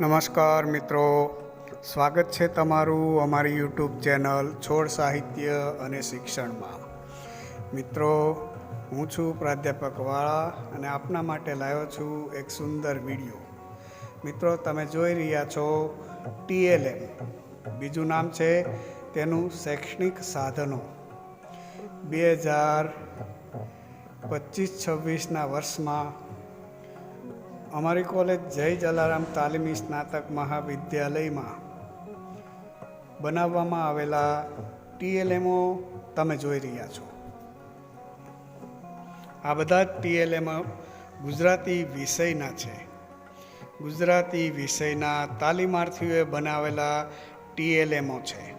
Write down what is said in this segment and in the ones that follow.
નમસ્કાર મિત્રો. સ્વાગત છે તમારું અમારી યુટ્યુબ ચેનલ છોડ સાહિત્ય અને શિક્ષણમાં. મિત્રો, હું છું પ્રાધ્યાપક વાળા અને આપના માટે લાવ્યો છું એક સુંદર વીડિયો. મિત્રો, તમે જોઈ રહ્યા છો ટીએલએમ બીજું નામ છે તેનું શૈક્ષણિક સાધનો. બે હજાર પચીસ છવ્વીસના વર્ષમાં અમારી કોલેજ જય જલારામ તાલીમી સ્નાતક મહાવિદ્યાલયમાં બનાવવામાં આવેલા ટીએલએમઓ તમે જોઈ રહ્યા છો. આ બધા જ ટીએલએમઓ ગુજરાતી વિષયના છે. ગુજરાતી વિષયના તાલીમાર્થીઓએ બનાવેલા ટીએલએમઓ છે.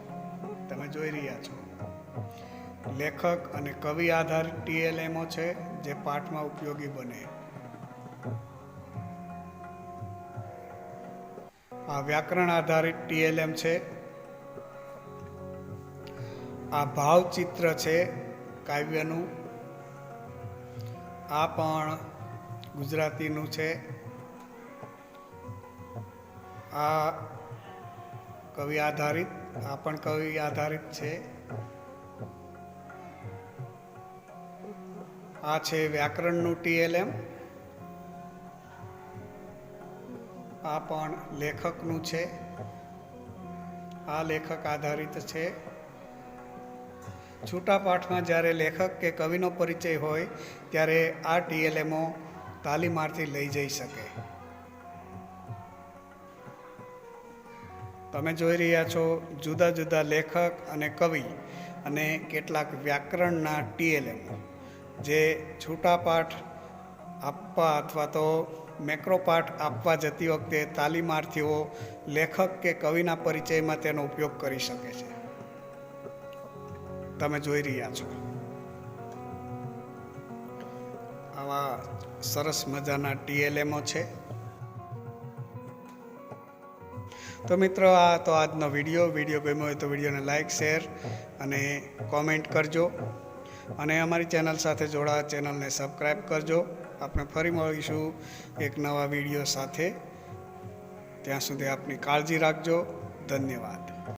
તમે જોઈ રહ્યા છો. લેખક અને કવિ આધાર ટીએલએમઓ છે જે પાઠમાં ઉપયોગી બને. આ વ્યાકરણ આધારિત ટીએલએમ છે. આ ભાવચિત્ર છે કાવ્યનું. આ પણ ગુજરાતીનું છે. આ કવિ આધારિત, આ પણ કવિ આધારિત છે. આ છે વ્યાકરણનું ટીએલએમ. આ પણ લેખકનું છે. આ લેખક આધારિત છે. છૂટા પાઠમાં જ્યારે લેખક કે કવિનો પરિચય હોય, ત્યારે આ ટીએલએમઓ તાલીમાર્થી લઈ જઈ શકે. તમે જોઈ રહ્યા છો જુદા જુદા લેખક અને કવિ અને કેટલાક વ્યાકરણના ટીએલએમ જે છૂટા પાઠ આપવા અથવા તો મેક્રોપાઠ આપવા જતી વખતે તાલીમાર્થીઓ, લેખક કે કવિના પરિચયમાં તેનો ઉપયોગ કરી શકે છે. તમે જોઈ રહ્યા છો. આવા સરસ મજાના ટીએલએમઓ છે. તો મિત્રો, આ તો આજનો વીડિયો. વીડિયો ગમ્યો હોય તો વિડીયોને લાઈક, શેર અને કોમેન્ટ કરજો. અને અમારી ચેનલ સાથે જોડાવા ચેનલને સબસ્ક્રાઈબ કરજો. આપણે ફરી મળીશું એક નવા વીડિયો સાથે. ત્યાં સુધી આપની કાળજી રાખજો. ધન્યવાદ.